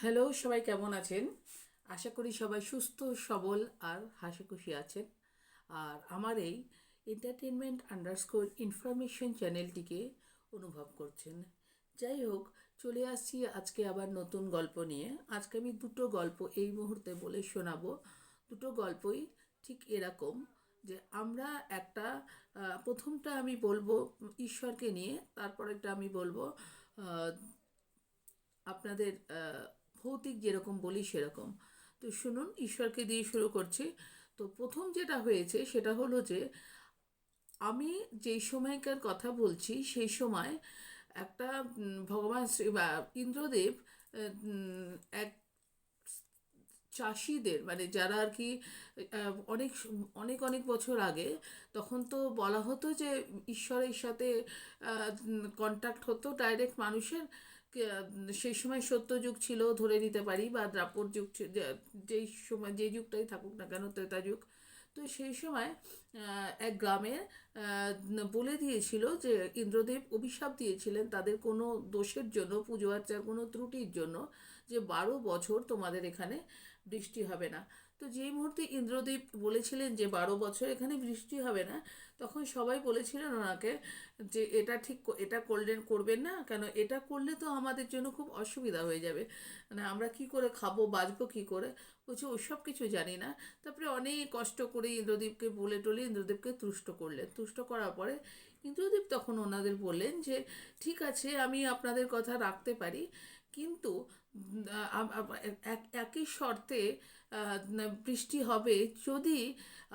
Hello, সবাই কেমন আছেন? আশা করি সবাই সুস্থ, সবল আর হাসি খুশি আছেন। আর আমার এই এন্টারটেনমেন্ট আন্ডারস্কোর ইনফরমেশন চ্যানেলটিকে অনুভব করছেন। যাই হোক, চলে আসছি আজকে আবার নতুন গল্প নিয়ে। আজকে আমি দুটো গল্প এই মুহূর্তে বলে শোনাবো। দুটো গল্পই ঠিক এরকম যে আমরা একটা প্রথমটা আমি বলব ঈশ্বরকে নিয়ে, তারপরেরটা আমি বলব আপনাদের ভৌতিক যেরকম বলি সেরকম। তো শুনুন, ঈশ্বরকে দিয়ে শুরু করছি। তো প্রথম যেটা হয়েছে সেটা হলো যে, আমি যেই সময়কার কথা বলছি সেই সময় একটা ভগবান শ্রী বা, ইন্দ্রদেব এক চাষিদের মানে যারা আর কি অনেক অনেক অনেক বছর আগে তখন তো বলা হতো যে, ঈশ্বরের সাথে কন্ট্যাক্ট হতো ডাইরেক্ট মানুষের। সেই সময় সত্য যুগ ছিল, ধরে নিতে পারি, বা দ্রাপর যুগ যেই সময়, যে যুগটাই থাকুক না কেন, ত্রেতা যুগ। তো সেই সময় এক গ্রামে বলে দিয়েছিল যে, ইন্দ্রদেব অভিশাপ দিয়েছিলেন তাদের কোনো দোষের জন্য, পুজো আর্চার কোনো ত্রুটির জন্য, যে বারো বছর তোমাদের এখানে বৃষ্টি হবে না। তো যেই মুহূর্তে ইন্দ্রদেব বলেছিলেন যে বারো বছর এখানে বৃষ্টি হবে না, তখন সবাই বলেছিলেন ওনাকে যে এটা ঠিক এটা করলেন, করবেন না, কেন এটা করলে তো আমাদের জন্য খুব অসুবিধা হয়ে যাবে। মানে আমরা কি করে খাব, বাঁচবো কি করে? বলছে ওইসব কিছু জানি না। তারপরে অনেক কষ্ট করে ইন্দ্রদেবকে বলে টলে ইন্দ্রদেবকে তুষ্ট করলেন। তুষ্ট করার পরে ইন্দ্রদেব তখন ওনাদের বললেন যে, ঠিক আছে, আমি আপনাদের কথা রাখতে পারি, কিন্তু একই শর্তে বৃষ্টি হবে যদি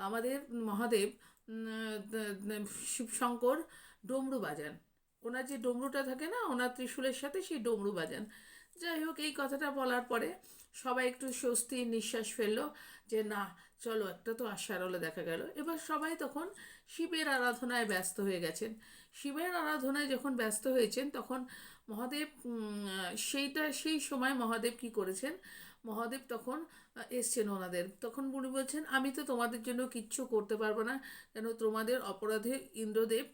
আমাদের মহাদেব শিবশঙ্কর ডমরু বাজান। ওনার যে ডমরুটা থাকে না, ওনার ত্রিশূলের সাথে সেই ডমরু বাজান। যাই হোক, এই কথাটা বলার পরে সবাই একটু স্বস্তির নিঃশ্বাস ফেলল যে না, চলো একটা তো আশার আলো দেখা গেল। এবার সবাই তখন শিবের আরাধনায় ব্যস্ত হয়ে গেছেন। শিবের আরাধনায় যখন ব্যস্ত হয়েছেন, তখন মহাদেব সেইটা, সেই সময় মহাদেব কি করেছেন? মহাদেব তখন এসছেন ওনাদের। তখন উনি বলছেন, আমি তো তোমাদের জন্য কিচ্ছু করতে পারব না। কেন তোমাদের অপরাধে ইন্দ্রদেব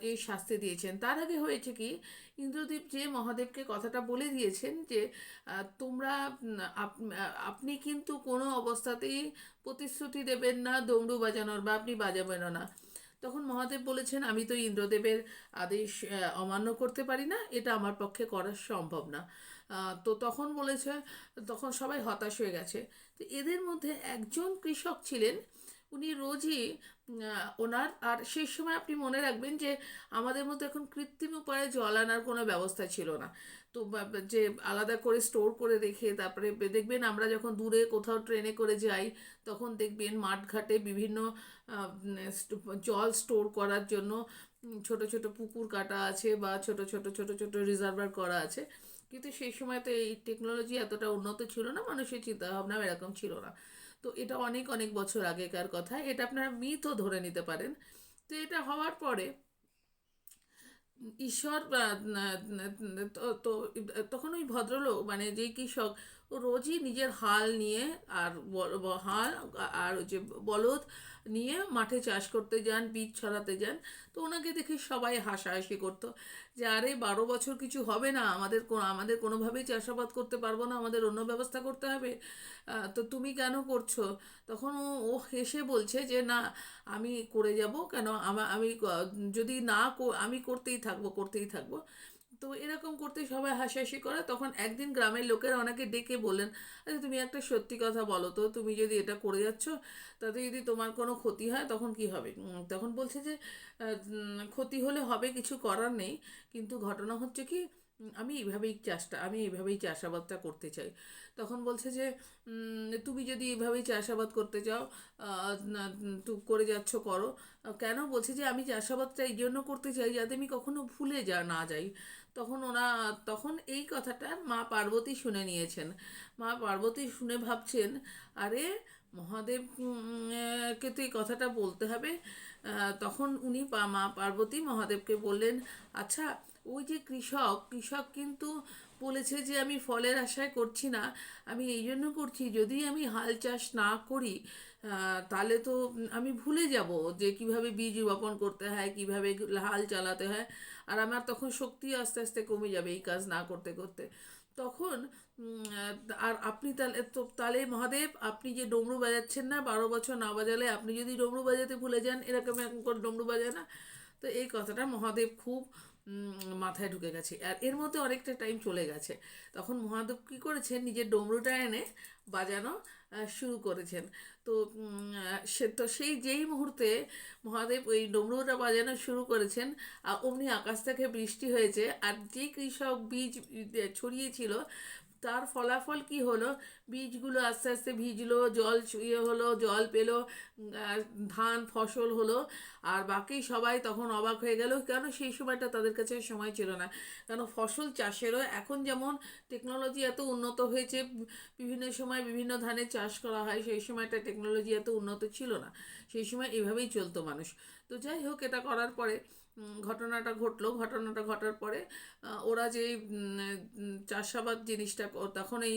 এই শাস্তি দিয়েছেন। তার আগে হয়েছে কি, ইন্দ্রদেব যে মহাদেবকে কথাটা বলে দিয়েছেন যে তোমরা আপ- আপনি কিন্তু কোনো অবস্থাতেই প্রতিশ্রুতি দেবেন না দৌড়ু বাজানোর বা আপনি বাজাবেনও না। তখন মহাদেব বলেছেন, আমি তো ইন্দ্রদেবের আদেশ অমান্য করতে পারি না, এটা আমার পক্ষে করা সম্ভব না। তো তখন বলেছে, তখন সবাই হতাশ হয়ে গেছে। তো এদের মধ্যে একজন কৃষক ছিলেন, উনি রোজই ওনার, আর সেই সময় আপনি মনে রাখবেন যে আমাদের মতো এখন কৃত্রিম উপায়ে জল আনার কোনো ব্যবস্থা ছিল না। তো যে আলাদা করে স্টোর করে রেখে তারপরে দেখবেন আমরা যখন দূরে কোথাও ট্রেনে করে যাই, তখন দেখবেন মাঠঘাটে বিভিন্ন জল স্টোর করার জন্য ছোট ছোট পুকুর কাটা আছে বা ছোট ছোট ছোট ছোট রিজার্ভার করা আছে। কিন্তু সেই সময় তো এই টেকনোলজি এতটা উন্নত ছিল না, মানুষের চিন্তাভাবনাও এরকম ছিল না। তো এটা অনেক অনেক বছর আগেকার কথা। এটা আপনারা মিথও ধরে নিতে পারেন। তো এটা হওয়ার পরে ঈশ্বর তো তখন ওই ভদ্রলোক মানে যে কৃষক ও রোজই নিজের হাল নিয়ে আর হাল আর ওই যে বলদ নিয়ে মাঠে চাষ করতে যান, বীজ ছড়াতে যান। তো ওনাকে দেখে সবাই হাসাহাসি করতো যে, আরে, বারো বছর কিছু হবে না। আমাদের আমাদের কোনোভাবেই চাষাবাদ করতে পারব না। আমাদের অন্য ব্যবস্থা করতে হবে। তো তুমি কেন করছ? তখন ও হেসে বলছে যে, না, আমি করে যাব। কেন? আমা- যদি না আমি করতেই থাকব করতেই থাকব। তো এরকম করতে সবাই হাসাহাসি করে। তখন একদিন গ্রামের লোকেরা অনেকে ডেকে বলেন আচ্ছা তুমি একটা সত্যি কথা বলো তো, তুমি যদি এটা করে যাচ্ছ, তাতে যদি তোমার কোনো ক্ষতি হয়, তখন কি হবে? তখন বলছে যে ক্ষতি হলে হবে কিছু করার নেই, কিন্তু ঘটনা হচ্ছে কি আমি এইভাবেই চাষটা, আমি এইভাবেই চাষাবাদটা করতে চাই। তখন বলছে যে তুমি যদি এইভাবেই চাষাবাদ করতে চাও করে যাচ্ছ, করো। কেন? বলছে যে, আমি চাষাবাদটা এই জন্য করতে চাই যাতে আমি কখনো ভুলে যা, না যাই। তখন ওনা তখন এই কথাটা মা পার্বতী শুনে নিয়েছেন। মা পার্বতী শুনে ভাবছেন, আরে, মহাদেব কে তো এই কথাটা বলতে হবে। তখন উনি মা পার্বতী মহাদেবকে বললেন আচ্ছা ওই যে কৃষক কৃষক কিন্তু বলেছে যে আমি ফলের আশায় করছি না, আমি এই জন্য করছি, যদি আমি হাল চাষ না করি তাহলে তো আমি ভুলে যাব যে কীভাবে বীজ বপন করতে হয়, কীভাবে হাল চালাতে হয়, আর আমার তখন শক্তি আস্তে আস্তে কমে যাবে এই কাজ না করতে করতে। তখন আর আপনি তাহলে, তো তাহলে মহাদেব, আপনি যে ডমরু বাজাচ্ছেন না, বারো বছর না বাজালে, আপনি যদি ডমরু বাজাতে ভুলে যান, এরকম এরকম করে ডমরু বাজায় না, তো এই কথাটা মহাদেব খুব মাথায় ঢুকে গেছে। আর এর মধ্যে অনেকটা টাইম চলে গেছে। তখন মহাদেব কী করেছেন? নিজের ডমরুটা এনে বাজানো শুরু করেছেন। তো সে, তো সেই যেই মুহূর্তে মহাদেব ওই ডমরুটা বাজানো শুরু করেছেন আর অমনি আকাশ থেকে বৃষ্টি হয়েছে। আর যে কৃষক বীজ ছড়িয়েছিল তার ফলাফল কি হলো? বীজগুলো আস্তে আস্তে ভিজলো, জল ইয়ে হলো, জল পেল ধান ফসল হলো, আর বাকি সবাই তখন অবাক হয়ে গেল, কেন সেই সময়টা তাদের কাছে সময় ছিল না? কেন ফসল চাষেরও এখন যেমন টেকনোলজি এত উন্নত হয়েছে, বিভিন্ন সময় বিভিন্ন ধানের চাষ করা হয়, সেই সময়টা টেকনোলজি এত উন্নত ছিল না। সেই সময় এভাবেই চলতো মানুষ। তো যাই হোক, এটা করার পরে ঘটনাটা ঘটলো। ঘটনাটা ঘটার পরে ওরা যে চাষাবাদ জিনিসটা তখন এই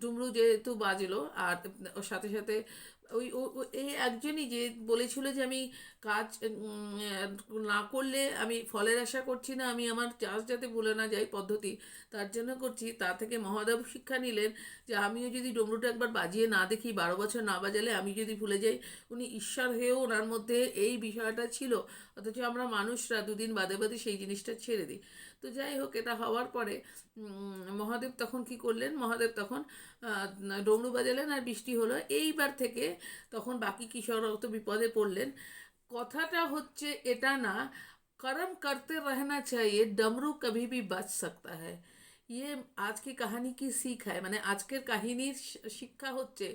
ডুমরু যেহেতু বাজলো, আর সাথে সাথে ওই এই একজনই যে বলেছিল যে আমি কাজ না করলে আমি ফলের আশা করছি না, আমি আমার চাষ যাতে ভুলে না যাই পদ্ধতি, তার জন্য করছি। তা থেকে মহাদেব শিক্ষা নিলেন যে আমিও যদি ডমরুটা একবার বাজিয়ে না দেখি, বারো বছর না বাজালে আমি যদি ভুলে যাই, উনি ঈশ্বর হয়েও ওনার মধ্যে এই বিষয়টা ছিল। অথচ আমরা মানুষরা দুদিন বাদে বাদে সেই জিনিসটা ছেড়ে দিই। তো যাই হোক এটা হওয়ার পরে উম, মহাদেব তখন কি করলেন মহাদেব তখন আহ, ডমরু বাজালেন আর বৃষ্টি হলো এইবার থেকে তখন বাকি কিশোররাও তো বিপদে পড়লেন কথাটা হচ্ছে এটা না कर्म करते रहना चाहिए डमरू कभी भी बच सकता है ये आज की कहानी की सीख है মানে আজকের কাহিনীর শি- শিক্ষা হচ্ছে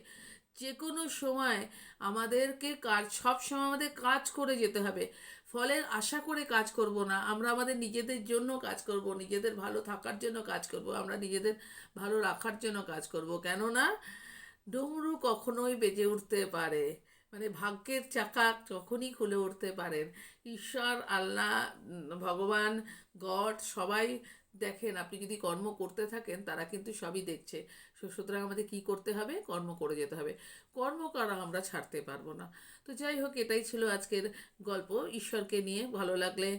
যে কোনো সময় আমাদেরকে কাজ সব সময় আমাদের কাজ করে যেতে হবে ফলের আশা করে কাজ করব না, আমরা আমাদের নিজেদের জন্য কাজ করব, নিজেদের ভালো থাকার জন্য কাজ করব, আমরা নিজেদের ভালো রাখার জন্য কাজ করব। কেননা ডমরু কখনোই বেজে উঠতে পারে মানে ভাগ্যের চাকা যখনই খুলে উঠতে পারেন ঈশ্বর, আল্লাহ, ভগবান, গড সবাই দেখেন, আপনি যদি কর্ম করতে থাকেন, তারা কিন্তু সবই দেখছে। সুতরাং আমাদের কি করতে হবে? কর্ম করে যেতে হবে। কর্ম করা আমরা ছাড়তে পারব না। তো যাই হোক, এটাই ছিল আজকের গল্প। ঈশ্বরকে নিয়ে ভালো লাগলে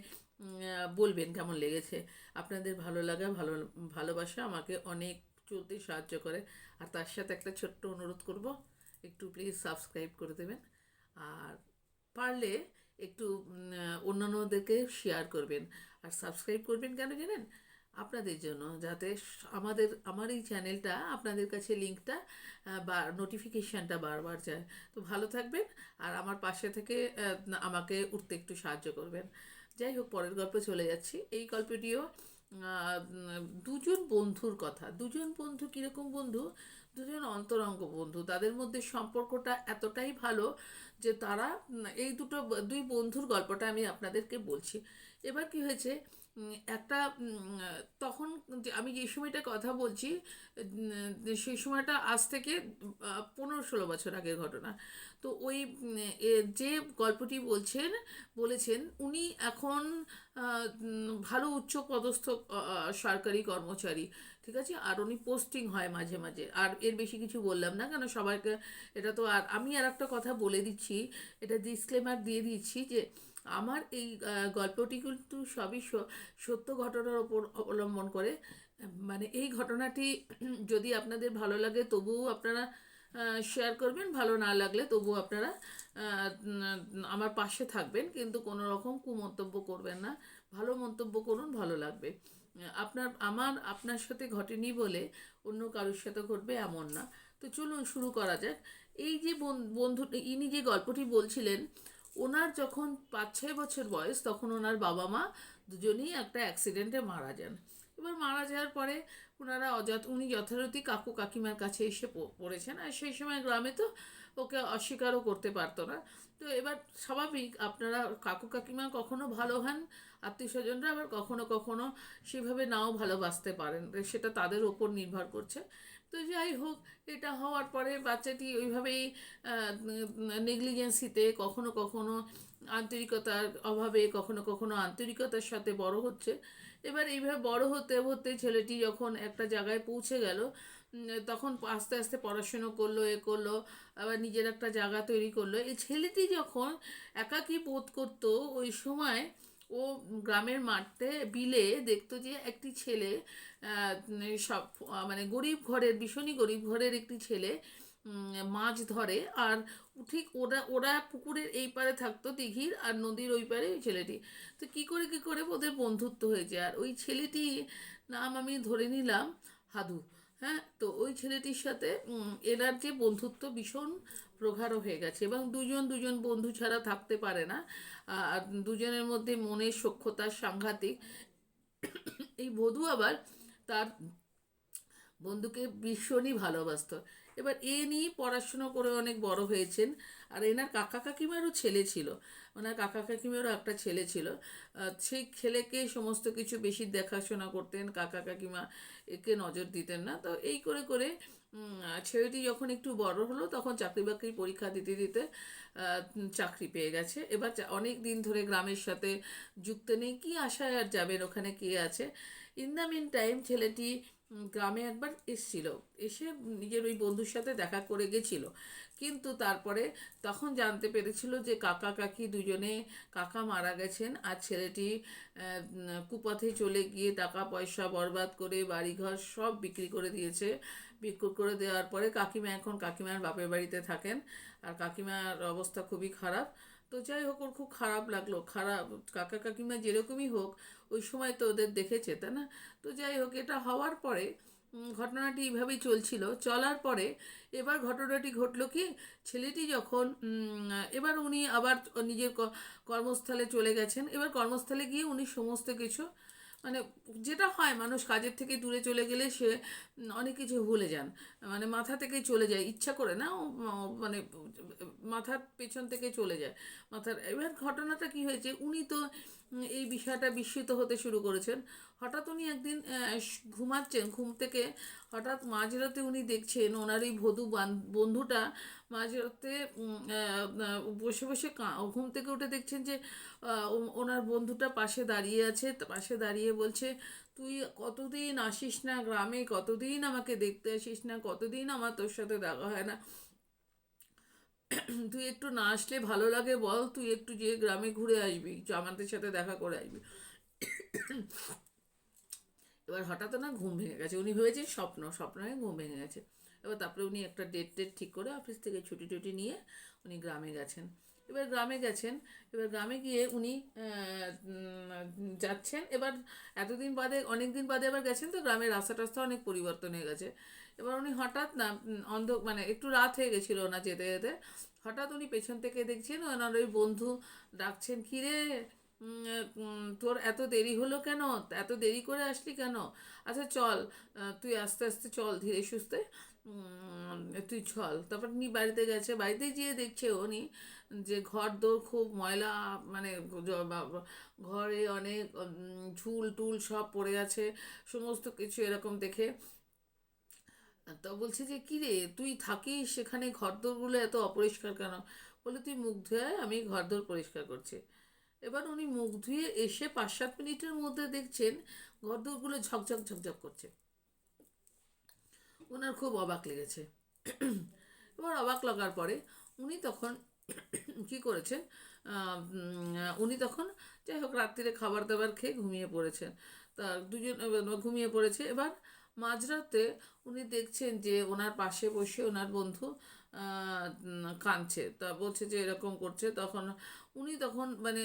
বলবেন কেমন লেগেছে। আপনাদের ভালো লাগা, ভালো, ভালোবাসা আমাকে অনেক চলতে সাহায্য করে। আর তার সাথে একটা ছোট্ট অনুরোধ করব, একটু প্লিজ সাবস্ক্রাইব করে দেবেন। আর পারলে একটু অন্যান্যদেরকে শেয়ার করবেন। আর সাবস্ক্রাইব করবেন কেন জানেন? আপনাদের জন্য যাতে আমাদের, আমার এই চ্যানেলটা, আপনাদের কাছে লিঙ্কটা বা নোটিফিকেশানটা বারবার যায়। তো ভালো থাকবেন আর আমার পাশে থেকে আমাকে উঠতে একটু সাহায্য করবেন। যাই হোক, পরের গল্পে চলে যাচ্ছি। এই গল্পটিও দুজন বন্ধুর কথা। দুজন বন্ধু কীরকম বন্ধু? দুজন অন্তরঙ্গ বন্ধু। তাদের মধ্যে সম্পর্কটা এতটাই ভালো যে তারা এই দুটো দুই বন্ধুর গল্পটা আমি আপনাদেরকে বলছি। এবার কি হয়েছে একটা তখন আমি যে সময়টা কথা বলছি সেই সময়টা আজ থেকে পনেরো ষোলো বছর আগের ঘটনা। তো ওই যে গল্পটি বলছেন, বলেছেন, উনি এখন ভালো উচ্চ পদস্থ সরকারি কর্মচারী। ঠিক আছে? আর উনি পোস্টিং হয় মাঝে মাঝে। আর এর বেশি কিছু বললাম না কেন? সবাইকে এটা তো আর আমি আর একটা কথা বলে দিচ্ছি। এটা ডিসক্লেমার দিয়ে দিচ্ছি যে আমার এই গল্পটি কিন্তু সবই সত্য ঘটনার ওপর অবলম্বন করে। মানে এই ঘটনাটি যদি আপনাদের ভালো লাগে তবুও আপনারা শেয়ার করবেন। ভালো না লাগলে তবুও আপনারা আমার পাশে থাকবেন। কিন্তু কোনো রকম কুমন্তব্য করবেন না। ভালো মন্তব্য করুন, ভালো লাগবে। আপনার, আমার, আপনার সাথে ঘটেনি বলে অন্য কারোর সাথে ঘটবে এমন না। তো চলুন শুরু করা যাক। এই যে বন- বন্ধু, ইনি যে গল্পটি বলছিলেন, ওনার যখন পাঁচ, ছয় বছর বয়স, তখন ওনার বাবা মা দুজনেই একটা অ্যাক্সিডেন্টে মারা যান। এবার মারা যাওয়ার পরে ওনারা অযথ, উনি যথারীতি কাকু কাকিমার কাছে এসে পড়েছেন। আর সেই সময় গ্রামে তো ওকে অস্বীকারও করতে পারতো না। তো এবার স্বাভাবিক, আপনারা কাকু কাকিমা কখনো ভালো হন? আত্মীয় স্বজনরা আবার কখনো কখনো সেভাবে নাও ভালোবাসতে পারেন। সেটা তাদের ওপর নির্ভর করছে। তো যাই হোক, এটা হওয়ার পরে বাচ্চাটি ওইভাবেই নেগলিজেন্সিতে কখনো কখনো আন্তরিকতার অভাবে, কখনো কখনো আন্তরিকতার সাথে বড় হচ্ছে। এবার এইভাবে বড় হতে হতে ছেলেটি যখন একটা জায়গায় পৌঁছে গেল তখন আস্তে আস্তে পড়াশুনো করল, এ করল, আবার নিজের একটা জায়গা তৈরি করল। এই ছেলেটি যখন একাকী বোধ করতো, ওই সময় ও গ্রামের মাঠতে বিলে দেখতো যে একটি ছেলে সব মানে গরিব ঘরের, ভীষণই গরিব ঘরের একটি ছেলে মাছ ধরে আর ঠিক ওরা ওরা পুকুরের এই পারে থাকতো দিঘির আর নদীর ওই পারে ওই ছেলেটি। তো কী করে কী করে ওদের বন্ধুত্ব হয়েছে আর ওই ছেলেটি নাম আমি ধরে নিলাম হাদু। হ্যাঁ তো ওই ছেলেটির সাথে এনার যে বন্ধুত্ব ভীষণ প্রগাঢ় হয়ে গেছে এবং দুজন দুজন বন্ধু ছাড়া থাকতে পারে না। আর দুজনের মধ্যে মনের সক্ষতা সাংঘাতিক। এই বধূ আবার তার বন্ধুকে ভীষণই ভালোবাসতো। এবার এ নিয়ে পড়াশুনো করে অনেক বড় হয়েছেন। আর এনার কাকা কাকিমারও ছেলে ছিল। ওনার কাকা কাকিমারও একটা ছেলে ছিল। সেই ছেলেকে সমস্ত কিছু বেশি দেখাশোনা করতেন। কাকা কাকিমা একে নজর দিতেন না। তো এই করে করে ছেলেটি যখন একটু বড় হলো, তখন চাকরি বাকরির পরীক্ষা দিতে দিতে চাকরি পেয়ে গেছে। এবার অনেক দিন ধরে গ্রামের সাথে যুক্ত নেই। কি আশায় আর যাবেন? ওখানে কে আছে? ইন দ্য মিন টাইম ছেলেটি গ্রামে একবার এসছিল। এসে নিজের ওই বন্ধুর সাথে দেখা করে গেছিল। কিন্তু তারপরে তখন জানতে পেরেছিল যে কাকা, কাকি দুজনে কাকা মারা গেছেন আর ছেলেটি কুপথে চলে গিয়ে টাকা, পয়সা বরবাদ করে বাড়িঘর সব বিক্রি করে দিয়েছে। বিক্রি করে দেওয়ার পরে কাকিমা এখন কাকিমার বাপের বাড়িতে থাকেন। আর কাকিমার অবস্থা খুবই খারাপ। তো যাই হোক, ওর খুব খারাপ লাগল। খারাপ, কাকা কাকিমা যেরকমই হোক, ওই সময় তো ওদের দেখেছে, তাই না? তো যাই হোক, এটা হওয়ার পরে ঘটনাটি এইভাবেই চলছিল। চলার পরে এবার ঘটনাটি ঘটলো কি, ছেলেটি যখন এবার উনি আবার নিজের কর্মস্থলে চলে গেছেন। এবার কর্মস্থলে গিয়ে উনি সমস্ত কিছু মানে যেটা হয় মানুষ কাজের থেকে দূরে চলে গেলে সে অনেক কিছু ভুলে যান। মানে মাথা থেকে চলে যায়, ইচ্ছা করে না মানে মাথার পেছন থেকে চলে যায়। মাথার, এবার ঘটনাটা কি হয়েছে, উনি তো এই বিষয়টা বিস্মিত হতে শুরু করেছেন। হঠাৎ উনি একদিন ঘুমাচ্ছেন, ঘুম থেকে হঠাৎ মাঝরাতে উনি দেখছেন ওনার এই বধূ বান- বন্ধুটা মাঝরাতে বসে বসে ঘুম থেকে উঠে দেখছেন যে ওনার বন্ধুটা পাশে দাঁড়িয়ে আছে পাশে দাঁড়িয়ে বলছে, তুই কতদিন আসিস না গ্রামে? কতদিন আমাকে দেখতে আসিস না? কতদিন আমার তোর সাথে দেখা হয় না? তুই একটু না আসলে ভালো লাগে বল, তুই একটু যে গ্রামে ঘুরে আসবি আমাদের সাথে দেখা করে আসবি। এবার হঠাৎ না ঘুম ভেঙে গেছে, উনি ভেবেছেন স্বপ্ন স্বপ্ন ঘুম ভেঙে গেছে। এবার তারপরে উনি একটা ডেট টেট ঠিক করে অফিস থেকে ছুটি টুটি নিয়ে উনি গ্রামে গেছেন। এবার গ্রামে গেছেন, এবার গ্রামে গিয়ে উনি যাচ্ছেন। এবার এতদিন বাদে অনেক দিন বাদে এবার গেছেন তো গ্রামের রাস্তা টাস্তা অনেক পরিবর্তন হয়ে গেছে। এবার উনি হঠাৎ না অন্ধ মানে একটু রাত হয়ে গেছিল না যেতে যেতে, হঠাৎ উনি পেছন থেকে দেখছেন ওনার ওই বন্ধু ডাকছেন কিরে তোর এত দেরি হলো কেন? এত দেরি করে আসলি কেন? আচ্ছা চল তুই আস্তে আস্তে চল ধীরে সুস্থে। তুই চল। তারপর উনি বাড়িতে গেছে। বাড়িতে গিয়ে দেখছে উনি যে ঘর দোর খুব ময়লা মানে ঘরে অনেক ঝুল টুল সব পড়ে আছে, সমস্ত কিছু এরকম দেখে। তো বলছে যে, কি রে, তুই থাকিস সেখানে? ঘর ঘরদোরগুলো এত অপরিষ্কার কেন? বলে, তুই মুখ ধুয়ে আমি ঘরদোর পরিষ্কার করছি। এবার উনি মুখ ধুয়ে এসে পাঁচ সাত মিনিটের মধ্যে দেখছেন ঘর ঘরদোরগুলো ঝকঝক ঝকঝক করছে। ওনার খুব অবাক লেগেছে। এবার অবাক লাগার পরে উনি তখন কি করেছেন? উনি তখন যাই হোক রাত্রিরে খাবার দাবার খেয়ে ঘুমিয়ে পড়েছেন। তা দুজন ঘুমিয়ে পড়েছে। এবার মাঝরাতে উনি দেখছেন যে ওনার পাশে বসে ওনার বন্ধু কাঁদছে। তা বলছে যে এরকম করছে। তখন উনি তখন মানে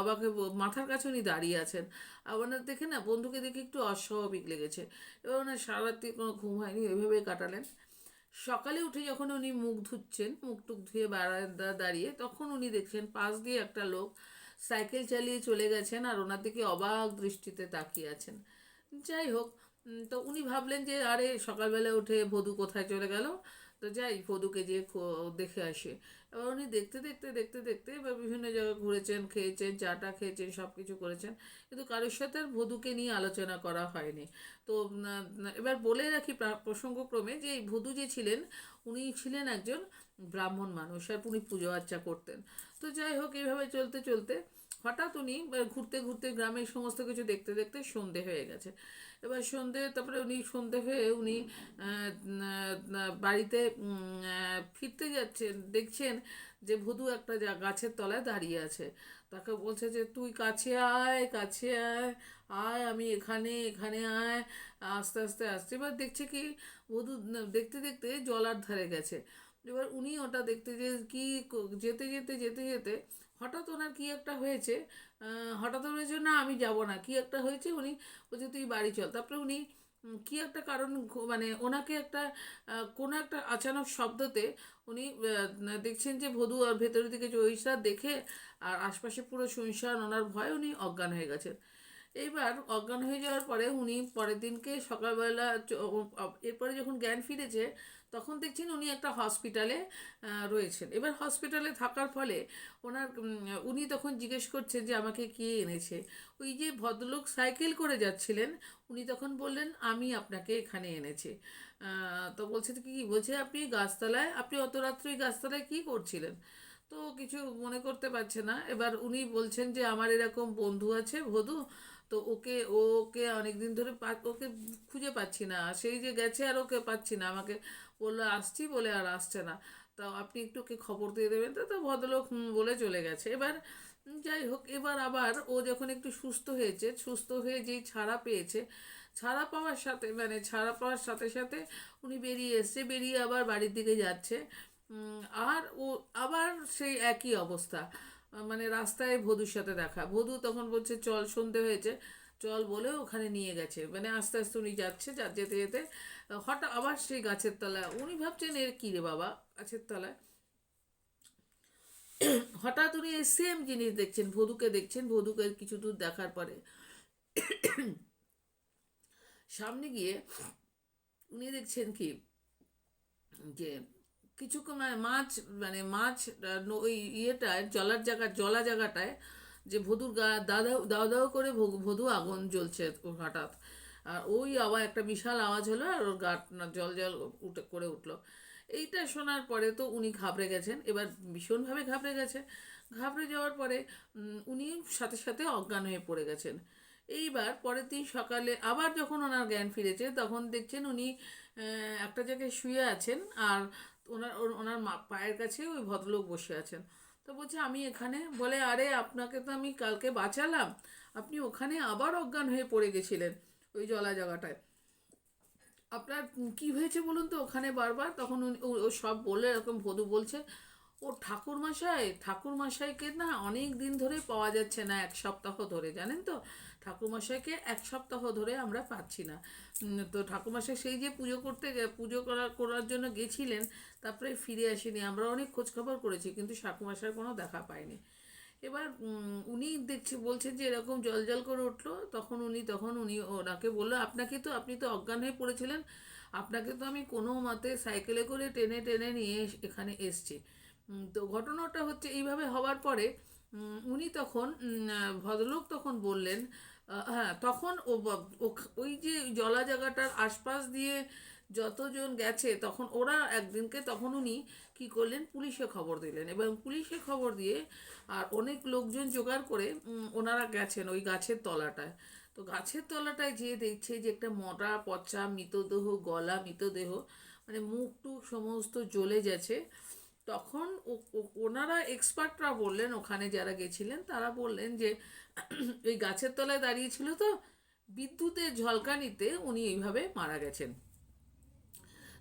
অবাকে মাথার কাছে উনি দাঁড়িয়ে আছেন। আর ওনার দেখে না, বন্ধুকে দেখে একটু অস্বাভাবিক লেগেছে। এবার ওনার সারা রাত্রি কোনো ঘুম হয়নি ওইভাবে কাটালেন। সকালে উঠে যখন উনি মুখ ধুচ্ছেন, মুখ টুক ধুয়ে বারান্দা দাঁড়িয়ে, তখন উনি দেখছেন পাশ দিয়ে একটা লোক সাইকেল চালিয়ে চলে গেছেন আর ওনার দিকে অবাক দৃষ্টিতে তাকিয়ে আছেন। যাই হোক তো উনি ভাবলেন যে, আরে, সকালবেলা উঠে ভদু কোথায় চলে গেল? তো যাই ভদুকে যেয়ে দেখে আসে। এবার উনি দেখতে দেখতে দেখতে দেখতে এবার বিভিন্ন জায়গায় ঘুরেছেন, খেয়েছেন চাটা খেয়েছেন সব কিছু করেছেন। কিন্তু কারোর সাথে আর ভদুকে নিয়ে আলোচনা করা হয়নি। তো এবার বলে রাখি প্রসঙ্গক্রমে যে এই ভদু যে ছিলেন, উনি ছিলেন একজন ব্রাহ্মণ মানুষ আর উনি পুজো আর্চা করতেন। তো যাই হোক এইভাবে চলতে চলতে হঠাৎ উনি ঘুরতে ঘুরতে গ্রামের সমস্ত কিছু দেখতে দেখতে সন্ধে হয়ে গেছে। এবার সন্ধে, তারপরে উনি সন্ধে হয়ে উনি বাড়িতে ফিরতে যাচ্ছেন, দেখছেন যে ভুধু একটা যা- গাছের তলায় দাঁড়িয়ে আছে। তাকে বলছে যে, তুই কাছে আয় কাছে আয় আয়, আমি এখানে এখানে আয়। আস্তে আস্তে আসছে এবার দেখছে কি বধূ দেখতে দেখতে জলার ধারে গেছে। এবার উনি ওটা দেখতে যে কি যেতে যেতে যেতে যেতে হঠাৎ ওনার কি একটা হয়েছে হঠাৎ হয়েছে না আমি যাব না, কি একটা হয়েছে উনি বলছে, তুই বাড়ি চল। তারপরে উনি কি একটা কারণ মানে ওনাকে একটা কোনো একটা আচানক শব্দতে উনি দেখছেন যে ভদু আর ভেতরের দিকে চৈসা দেখে আর আশপাশে পুরো শুনশান ওনার ভয়ে উনি অজ্ঞান হয়ে গেছেন। এইবার অজ্ঞান হয়ে যাওয়ার পরে উনি পরের দিনকে সকালবেলা এরপরে যখন জ্ঞান ফিরেছে তখন দেখছেন উনি একটা হসপিটালে রয়েছেন। এবার হসপিটালে থাকার ফলে ওনার উনি তখন জিজ্ঞেস করছেন যে আমাকে কে এনেছে? ওই যে ভদ্রলোক সাইকেল করে যাচ্ছিলেন, উনি তখন বললেন, আমি আপনাকে এখানে এনেছি। তো বলছে, কি বলছে, আপনি গাছতলায়, আপনি অত রাত্রে গাছতলায় কী করছিলেন? তো কিছু মনে করতে পারছে না। এবার উনি বলছেন যে, আমার এরকম বন্ধু আছে ভদু, তো ওকে ওকে অনেক দিন ধরে ওকে খুঁজে পাচ্ছি না। সেই যে গেছে আর ওকে পাচ্ছি না আমাকে। বলল, আসছি বলে আর আসছে না। তা আপনি একটু ওকে খবর দিয়ে দেবেন। তো তো ভদ্রলোক বলে চলে গেছে। এবার যাই হোক, এবার আবার ও যখন একটু সুস্থ হয়েছে, সুস্থ হয়ে যেই ছাড়া পেয়েছে, ছাড়া পাওয়ার সাথে মানে ছাড়া পাওয়ার সাথে সাথে উনি বেরিয়ে এসছে, বেরিয়ে আবার বাড়ির দিকে যাচ্ছে। আর ও, আবার সেই একই অবস্থা। মানে রাস্তায় ভদুর সাথে দেখা। ভদু তখন বলছে, চল, সন্ধে হয়েছে। চল বলে ওখানে নিয়ে গেছে। মানে আস্তে আস্তে উনি যাচ্ছে, যা, যেতে যেতে, হঠাৎ আবার সেই গাছের তলায়, উনি ভাবছেন এর কী রে বাবা গাছের তলায়। হঠাৎ উনি সেম জিনিস দেখছেন, ভদুকে দেখছেন, ভদুকে কিছু দূর দেখার পরে। সামনে গিয়ে উনি দেখছেন কি, যে কিছু মানে মাছ মানে মাছ ওই ইয়েটায়, জলার জায়গা, জলা জায়গাটায় যে ভদুর গা, দাদা দাও দাও করে ভদু আগুন জ্বলছে হঠাৎ। আর ওই আবার একটা বিশাল আওয়াজ হলো আর ওর গা জল জল উঠে, করে উঠল। এইটা শোনার পরে তো উনি ঘাবড়ে গেছেন। এবার ভীষণভাবে ঘাবড়ে গেছে। ঘাবড়ে যাওয়ার পরে উনি সাথে সাথে অজ্ঞান হয়ে পড়ে গেছেন। এইবার পরের দিন সকালে আবার যখন ওনার জ্ঞান ফিরেছে, তখন দেখছেন উনি একটা জায়গায় শুয়ে আছেন আর ওনার ওনার পায়ের কাছে ওই ভদ্রলোক বসে আছেন। তো বলছে, আমি এখানে? বলে, আরে, আপনাকে তো আমি কালকে বাঁচালাম। আপনি ওখানে আবার অজ্ঞান হয়ে পড়ে গেছিলেন ওই জলা জায়গাটায়। আপনার কি হয়েছে বলুন তো ওখানে বারবার? তখন ও সব বলে, এরকম ভদু বলছে, ও ঠাকুরমশাই, ঠাকুরমশাইকে না অনেক দিন ধরে পাওয়া যাচ্ছে না, এক সপ্তাহ ধরে, জানেন তো? ঠাকুরমশাইকে এক সপ্তাহ ধরে আমরা পাচ্ছি না। তো ঠাকুরমশাই সেই যে পুজো করতে পুজো করার করার জন্য গেছিলেন, তারপরে ফিরে আসেনি। আমরা অনেক খোঁজখবর করেছি, কিন্তু ঠাকুরমশাইয়ের কোনো দেখা পাইনি। এবার উনি দেখছি, বলছেন যে এরকম জল জল করে উঠল, তখন উনি তখন উনি ওনাকে বলল, আপনাকে তো, আপনি তো অজ্ঞান হয়ে পড়েছিলেন। আপনাকে তো আমি কোনো মতে সাইকেলে করে টেনে টেনে নিয়ে এখানে এসছি। তো ঘটনাটা হচ্ছে, এইভাবে হওয়ার পরে উনি তখন ভদ্রলোক তখন বললেন হ্যাঁ তখন ও ওই যে জলা জায়গাটার আশপাশ দিয়ে যতজন গেছে, তখন ওরা একদিনকে, তখন উনি কি করলেন, পুলিশে খবর দিলেন এবং পুলিশে খবর দিয়ে আর অনেক লোকজন জোগাড় করে ওনারা গেছেন ওই গাছের তলাটায়। তো গাছের তলাটায় যেয়ে দেখছে যে একটা মোটা, পচা, মৃতদেহ, গলা, মৃতদেহ মানে মুখ টুক সমস্ত জ্বলে গেছে। তখন ওনারা এক্সপার্টরা বললেন, ওখানে যারা গেছিলেন, তারা বললেন যে, ওই গাছের তলায় দাঁড়িয়েছিল তো বিদ্যুতের ঝলকানিতে উনি এইভাবে মারা গেছেন।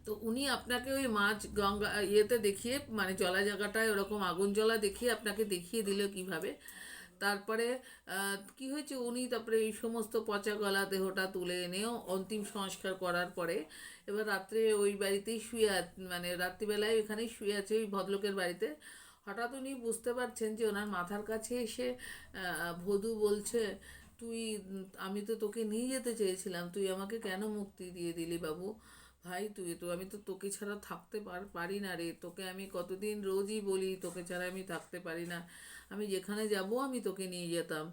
তো উনি আপনাকে ওই মাছ গঙ্গা, ইয়েতে দেখিয়ে মানে জলা জায়গাটায় ওরকম আগুন জ্বলা দেখিয়ে আপনাকে দেখিয়ে দিল কীভাবে। তারপরে কি হয়েছে? উনি তারপরে এই সমস্ত পচা গলা দেহটা তুলে এনেও অন্তিম সংস্কার করার পরে এবার রাত্রে ওই বাড়িতেই শুয়ে মানে রাত্রিবেলায় ওখানেই শুয়ে আছে ওই ভদ্রলোকের বাড়িতে। হঠাৎ উনি বুঝতে পারছেন যে ওনার মাথার কাছে এসে ভদু বলছে, তুই, আমি তো তোকে নিয়ে যেতে চেয়েছিলাম, তুই আমাকে কেন মুক্তি দিয়ে দিলি বাবু? ভাই, তুই তো, আমি তো তোকে ছাড়া থাকতে পার, পারি না রে। তোকে আমি কতদিন রোজই বলি, তোকে ছাড়া আমি থাকতে পারি না। আমি যেখানে যাব আমি তোকে নিয়ে যেতাম।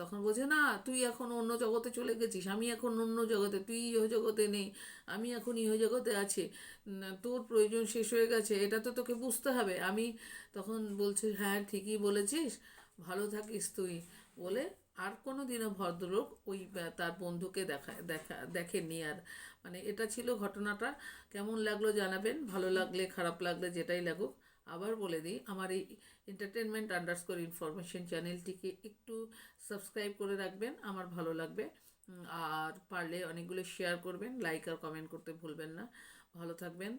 তখন বলছে, না, তুই এখন অন্য জগতে চলে গেছিস, আমি এখন অন্য জগতে, তুই ইহ জগতে নেই, আমি এখন ইহ জগতে আছি। তোর প্রয়োজন শেষ হয়ে গেছে, এটা তো তোকে বুঝতে হবে। আমি তখন বলছে হ্যাঁ ঠিকই বলেছিস, ভালো থাকিস তুই। বলে আর কোনো দিনও ভদ্রলোক ওই তার বন্ধুকে দেখা দেখা, দেখেননি আর। মানে এটা ছিল ঘটনাটা, কেমন লাগল জানাবেন, ভালো লাগলে, খারাপ লাগলে, যেটাই লাগুক। আবার বলে দিই, আমার এই এন্টারটেনমেন্ট আন্ডারস্কোর ইনফরমেশন চ্যানেলটিকে একটু সাবস্ক্রাইব করে রাখবেন, আমার ভালো লাগবে। আর পারলে অনেকগুলো শেয়ার করবেন লাইক আর কমেন্ট করতে ভুলবেন না। ভালো থাকবেন,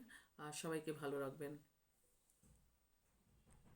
আর সবাইকে ভালো রাখবেন।